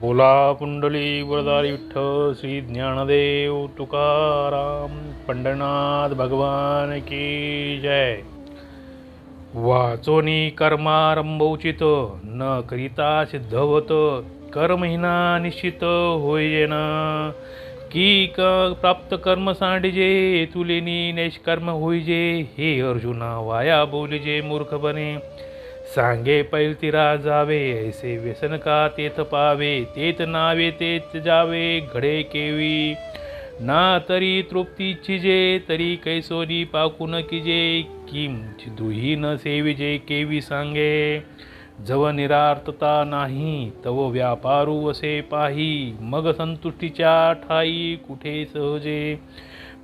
बोला पुंडली वरदारी विठ्ठल श्री ज्ञानदेव तुकाराम पंढरनाथ भगवान की जय. वाचोनी कर्मारंभोचित न करिता सिद्धवत कर्महिना निश्चित होईन. की क प्राप्त कर्म सांडजे तुलेनी नैष्कर्म होईजे हे अर्जुना वाया बोलजे मूर्खपणे सांगे पैलतीरा जावे ऐसे व्यसन का तेथ पावे तेथ नावे तेथ जावे घडे केवी. ना तरी तृप्ती चिजे तरी कैसोरी पाकून किजे किम दुही न सेविजे केवी सांगे. जव निरार्थता नाही तव व्यापारू असे पाही मग संतुष्टीच्या ठाई कुठे सहजे.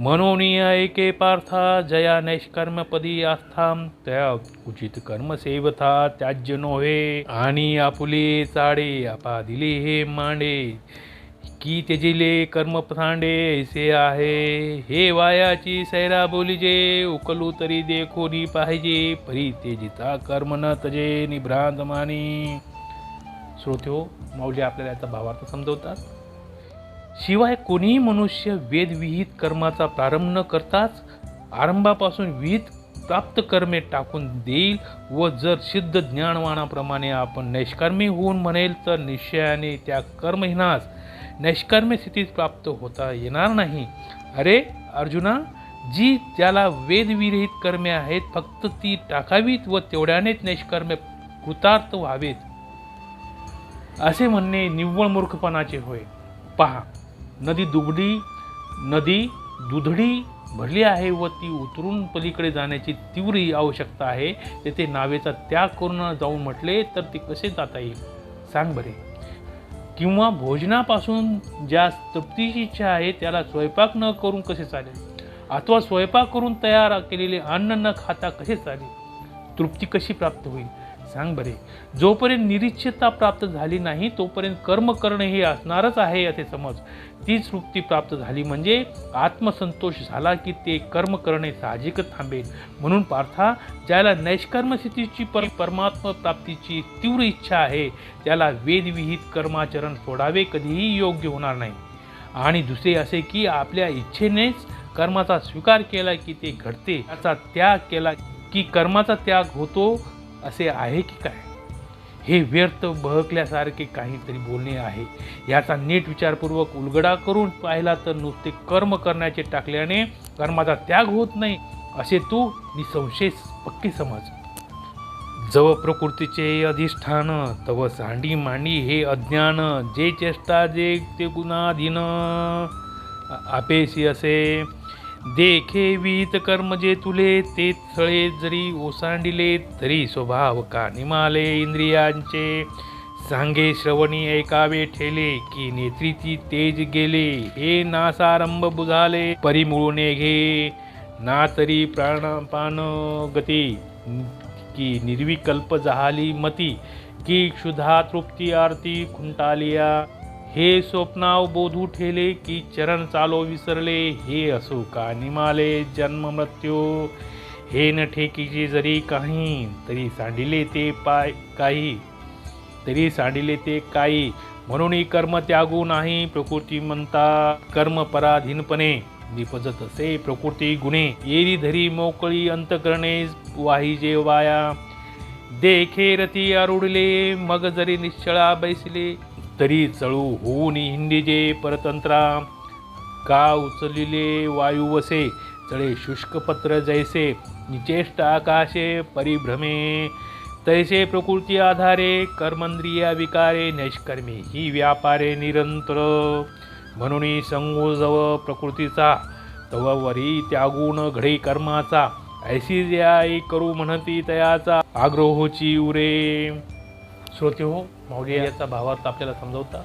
मनोनीय ऐके पार्था जया नैष्कर्मपदी आस्था त्या उचित कर्म सेवथा त्याज्य नोहे. आणि आपुले चाडे आपा दिले हे मांडे. की तेजिले कर्म सांडे ऐसे आहे. हे वायाची सैरा बोलिजे उकलू तरी देखोनी पाहिजे. परी तेजिता कर्म न तजे निभ्रांत मानी. श्रोत्यो माऊली आपल्याला याचा भावार्थ समजवतात. शिवाय कोणीही मनुष्य वेदविहित कर्माचा प्रारंभ न करताच आरंभापासून विहित प्राप्त कर्मे टाकून देईल व जर सिद्ध ज्ञानवानाप्रमाणे आपण नैष्कर्मी होऊन म्हणेल तर निश्चयाने त्या कर्महीनास नैष्कर्म्य स्थितीत प्राप्त होता येणार नाही. अरे अर्जुना जी त्याला वेदविरहित कर्मे आहेत फक्त ती टाकावीत व तेवढ्यानेच नैष्कर्मे कृतार्थ व्हावेत. असे म्हणणे निव्वळ मूर्खपणाचे होय. पहा नदी दुबडी नदी दुधडी भरली आहे व ती उतरून पलीकडे जाण्याची तीव्र आवश्यकता आहे. तेथे नावेचा त्याग करून जाऊन म्हटले तर ते कसे जाता येईल? सांग बरे. किंवा भोजनापासून ज्या तृप्तीची इच्छा आहे त्याला स्वयंपाक न करून कसे चालेल? अथवा स्वयंपाक करून तयार केलेले अन्न न खाता कसे चालेल? तृप्ती कशी प्राप्त होईल? सांग बरे. जोपर्यंत निरीच्छता प्राप्त झाली नाही तोपर्यंत कर्म करणे हे असणारच आहे असे समज. तीच तृप्ती प्राप्त झाली म्हणजे आत्मसंतोष झाला की ते कर्म करणे साहजिकच थांबेल. म्हणून पार्था ज्याला नैष्कर्म स्थितीची पर परमात्मा प्राप्तीची तीव्र इच्छा आहे त्याला वेदविहित कर्माचरण सोडावे कधीही योग्य होणार नाही. आणि दुसरे असे की आपल्या इच्छेनेच कर्माचा स्वीकार केला की ते घडते. त्याचा त्याग केला की कर्माचा त्याग होतो असे आहे की काय? हे व्यर्थ बहकल्यासारखे काहीतरी बोलणे आहे. याचा नीट विचारपूर्वक उलगडा करून पाहिला तर नुसते कर्म करण्याचे टाकल्याने कर्माचा त्याग होत नाही असे तू निसंशय पक्की समज. जव प्रकृतीचे अधिष्ठान तव सांडी मांडी हे अज्ञान जे चेष्टा जे ते गुणाधीन. आपेशी असे देखे विहित कर्म जे तुले ते थळे जरी ओसांडिले तरी स्वभाव का निमाले इंद्रियांचे? सांगे श्रवणी ऐकावे ठेले की नेत्रीची तेज गेले हे नासारंभ बुझाले परिमुळने घे. ना तरी प्राणपान गती की निर्विकल्प जहाली मती की क्षुधा तृप्ती आरती खुंटालिया. हे स्वप्नाव बोधू ठेले की चरण चालो विसरले हे असो का निमाले जन्म मृत्यू? हे न ठेकीचे जरी काही तरी सांडिले ते पाय काही तरी सांडिले ते काही. म्हणून कर्म त्यागू नाही प्रकृती म्हणता कर्म पराधीनपणे. निपजत असे प्रकृती गुणे. येरी धरी मोकळी अंतकरणे वाहिजे वाया. देखे रती आरुडले मग जरी निश्चळा बैसले तरी चळू होऊन हिंदीचे परतंत्रा. का उचलिले वायू वसे चळे शुष्कपत्र जैसे निचेष्ट आकाशे परिभ्रमे. तैसे प्रकृती आधारे कर्मंद्रिया विकारे नैष्कर्मे ही व्यापारे निरंतर. म्हणून संगोजव प्रकृतीचा तव वरी त्यागुण घडे कर्माचा. ऐशी द्याई करू म्हणती तयाचा आग्रहोची उरे. श्रोते हो माऊली याचा भावार्थ आपल्याला समजवता.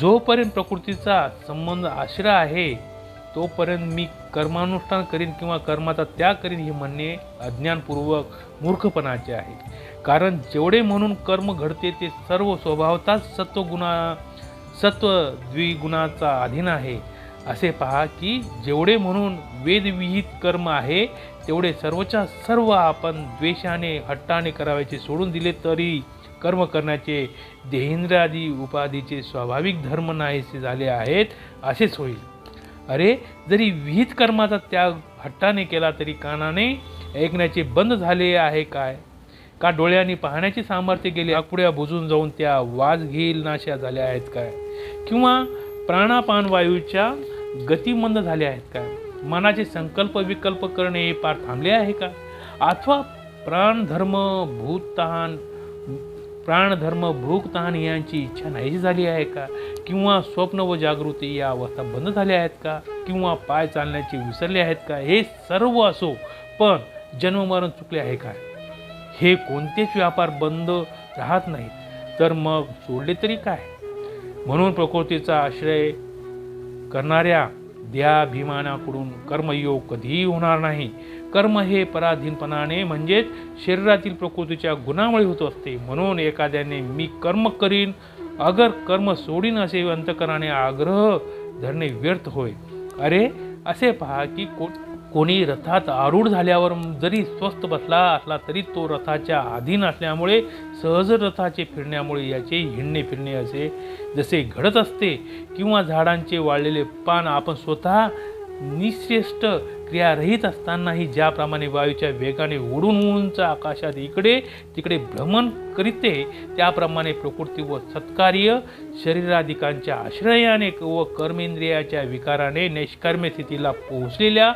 जोपर्यंत प्रकृतीचा संबंध आश्रय आहे तोपर्यंत मी कर्मानुष्ठान करीन किंवा कर्माचा त्याग करीन हे म्हणणे अज्ञानपूर्वक मूर्खपणाचे आहे. कारण जेवढे म्हणून कर्म घडते ते सर्व स्वभावताच सत्वगुणा सत्व द्विगुणाचा अधीन आहे. असे पहा की जेवढे म्हणून वेदविहित कर्म आहे तेवढे सर्वच्या सर्व आपण द्वेषाने हट्टाने करावयाचे सोडून दिले तरी कर्म करण्याचे देहेंद्रादी उपाधीचे स्वाभाविक धर्म नाहीसे झाले आहेत असेच होईल. अरे जरी विहित कर्माचा त्याग हट्टाने केला तरी कानाने ऐकण्याचे बंद झाले आहे काय? का डोळ्यांनी पाहण्याचे सामर्थ्य गेले? आकुड्या बुजून जाऊन त्या वाज घेईल नाशा झाल्या आहेत काय? किंवा प्राणापान वायूच्या गती झाले झाल्या आहेत का? मनाचे संकल्प विकल्प करणे हे पार थांबले आहे का? अथवा प्राणधर्म भूतहान प्राणधर्म भूकतहान यांची इच्छा नाहीशी झाली आहे का? किंवा स्वप्न व जागृती या अवस्था बंद झाल्या आहेत का? किंवा पाय चालण्याचे विसरले आहेत का? हे सर्व असो पण जन्ममरण चुकले आहे का? हे कोणतेच व्यापार बंद राहत नाहीत. तर मग सोडले तरी काय? म्हणून प्रकृतीचा आश्रय करणाऱ्या द्याभिमानाकडून कर्मयोग कधीही होणार नाही. कर्म हे पराधीनपणाने म्हणजेच शरीरातील प्रकृतीच्या गुणामुळे होत असते. म्हणून एखाद्याने मी कर्म करीन अगर कर्म सोडीन असे अंतकराने आग्रह धरणे व्यर्थ होय. अरे असे पहा की को कोणी रथात आरूढ झाल्यावर जरी स्वस्थ बसला असला तरी तो रथाच्या अधीन असल्यामुळे सहज रथाचे फिरण्यामुळे याचे हिंडणे फिरणे असे जसे घडत असते किंवा झाडांचे वाळलेले पान आपण स्वतः निश्रेष्ठ क्रियारहित असतानाही ज्याप्रमाणे वायूच्या वेगाने उडून उंच आकाशात इकडे तिकडे भ्रमण करीते त्याप्रमाणे प्रकृती व सत्कार्य शरीराधिकांच्या आश्रयाने व कर्मेंद्रियाच्या विकाराने नैष्कर्म्य स्थितीला पोहोचलेल्या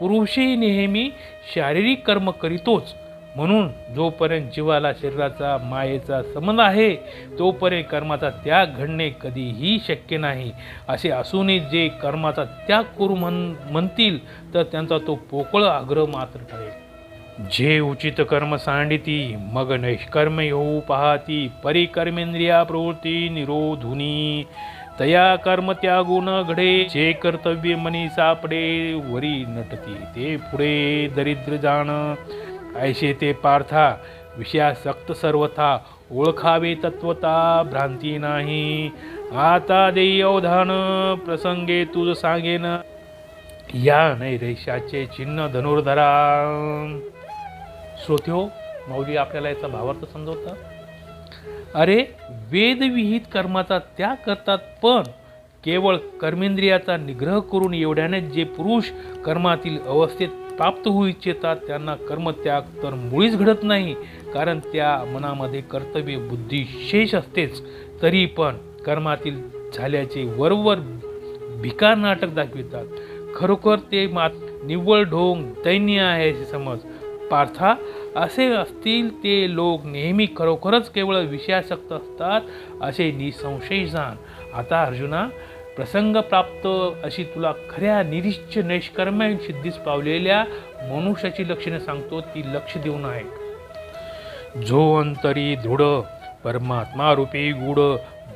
पुरुषही नेहमी शारीरिक कर्म करीतोच. म्हणून जोपर्यंत जीवाला शरीराचा मायेचा संबंध आहे तोपर्यंत कर्माचा त्याग घडणे कधीही शक्य नाही. असे असूनही जे कर्माचा त्याग करू म्हण म्हणतील तर त्यांचा तो पोकळ आग्रह मात्र ठरेल. जे उचित कर्म सांडिती मग नैष्कर्म येऊ पाहती. परिकर्मेंद्रिया प्रवृत्ती निरोधुनी. तया कर्म त्यागून घडे जे कर्तव्य मनी सापडे वरी नटती ते पुढे दरिद्र जाण. ऐशे ते पार्था विषयासक्त सर्वथा ओळखावे तत्वता भ्रांती नाही. आता देई अवधान प्रसंगे तुझ सांगेन. या नैरेशाचे चिन्ह धनुर्धरा. श्रोत्यो माऊली आपल्याला याचा भावार्थ समजवतात अरे वेदविहित कर्माचा त्याग करतात पण केवळ कर्मेंद्रियाचा निग्रह करून एवढ्यानेच जे पुरुष कर्मातील अवस्थेत प्राप्त होऊ इच्छितात त्यांना कर्मत्याग तर मुळीच घडत नाही कारण त्या मनामध्ये कर्तव्य बुद्धी शेष असतेच. तरी पण कर्मातील झाल्याचे वरवर भिकार नाटक दाखवितात. खरोखर ते मात निव्वळ ढोंग दैन्य आहे असे समज. पार्था असे असतील ते लोक नेहमी खरोखरच केवळ विषयासक्त असतात असे निसंशय जाण. आता अर्जुना प्रसंग प्राप्त अशी तुला खऱ्या निरिच्छ नैष्कर्म्य सिद्धीस पावलेल्या मनुष्याची लक्षणे सांगतो ती लक्ष देऊन आहे जो अंतरी दृढ परमात्मा रूपी गुढ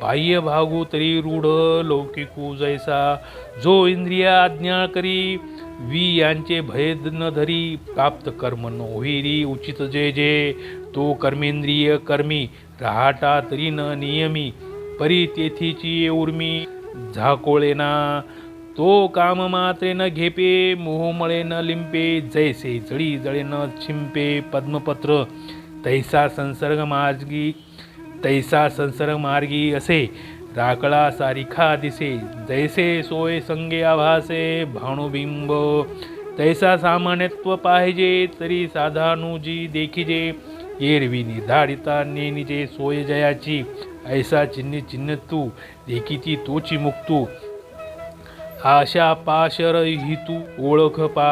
बाह्य भागू तरी रूढ लौकिकू जैसा। जो इंद्रिया आज्ञा करी वी यांचे भेद न धरी प्राप्त कर्म न होईरी उचित जे जे तो कर्मेंद्रिय कर्मी राहाटा तरी न नियमी परी तेथीची उर्मी झाकोळेना तो काम मात्रे न घेपे मोहमळे न लिंपे जैसे जळी जळे न छिंपे पद्मपत्र तैसा संसर्ग मार्गी तैसा संसर्ग मार्गी असे राकळा सारिखा दिसे जैसे सोय संगे आभासे भाणुबिंब. तैसा सामान्यत्व पाहिजे तरी साधानुजी देखिजे. एरवी निर्धारिता नेनिजे सोय जयाची ऐसा चिन्ह चिन्ह तू देखिती तोची मुक्तू. आशा पाशर हितू ओळख पा.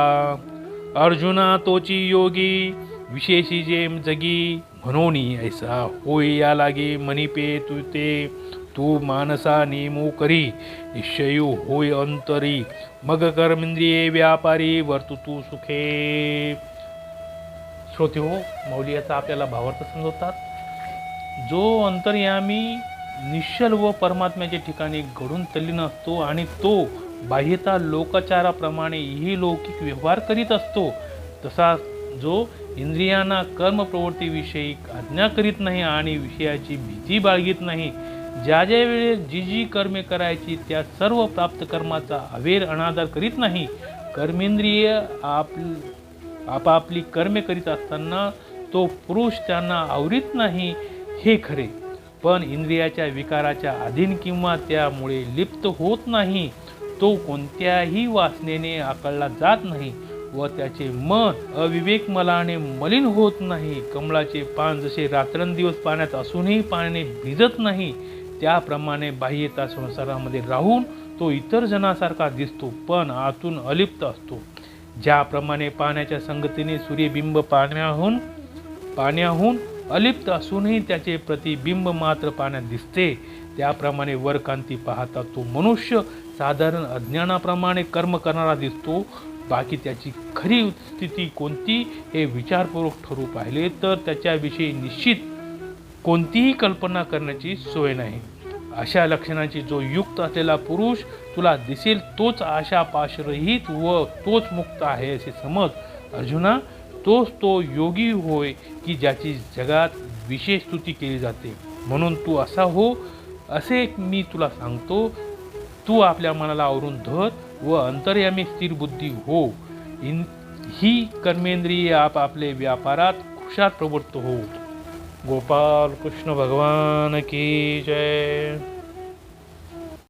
अर्जुना तोची योगी विशेषी जे जगी म्हणून ऐसा होय या लागे मणिपे तू ते तू मानसा नेमू करी निश्चयू होय अंतरी मग कर्मेंद्रिये व्यापारी वर्तू तू सुखे श्रोते हो मौली याचा आपल्याला भावार्थ समजवतात जो अंतर्यामी निश्चल व परमात्म्याच्या ठिकाणी घडून तल्लीन असतो आणि तो बाह्यता लोकाचाराप्रमाणे ही लौकिक व्यवहार करीत असतो तसा जो इंद्रियांना कर्म प्रवृत्तीविषयी आज्ञा करीत नाही आणि विषयाची भीती बाळगीत नाही. ज्या ज्या वेळेस जी जी कर्मे करायची त्या सर्व प्राप्त कर्माचा अवेर अनादर करीत नाही. कर्मेंद्रिय आप आपापली कर्मे करीत असताना तो पुरुष त्यांना आवरीत नाही हे खरे. पण इंद्रियाच्या विकाराच्या अधीन किंवा त्यामुळे लिप्त होत नाही तो कोणत्याही वासनेने आकळला जात नाही. व त्याचे मन अविवेक मलाने मलिन होत नाही. कमळाचे पान जसे रात्रंदिवस पाण्यात असूनही पाण्याने भिजत नाही त्याप्रमाणे बाह्यता संसारामध्ये राहून तो इतर जनासारखा दिसतो पण आतून अलिप्त असतो. ज्याप्रमाणे पाण्याच्या संगतीने सूर्यबिंब पाण्याहून पाण्याहून अलिप्त असूनही त्याचे प्रतिबिंब मात्र पाण्यात दिसते त्याप्रमाणे वरकांती पाहता तो मनुष्य साधारण अज्ञानाप्रमाणे कर्म करणारा दिसतो बाकी त्याची खरी स्थिती कोणती हे विचारपूर्वक ठरू पाहिले तर त्याच्याविषयी निश्चित कोणतीही कल्पना करण्याची सोय नाही. अशा लक्षणांची जो युक्त असलेला पुरुष तुला दिसेल तोच आशा पाशरहित व तोच मुक्त आहे असे समज. अर्जुना तोच तो योगी होय की ज्याची जगात विशेष स्तुती केली जाते. म्हणून तू असा हो असे मी तुला सांगतो तू आपल्या मनाला आवरून धर व अंतर्यामी स्थिर बुद्धी हो. इन ही कर्मेंद्रिय आपापले व्यापारात खुशात प्रवृत्त हो. गोपाल कृष्ण भगवान की जय.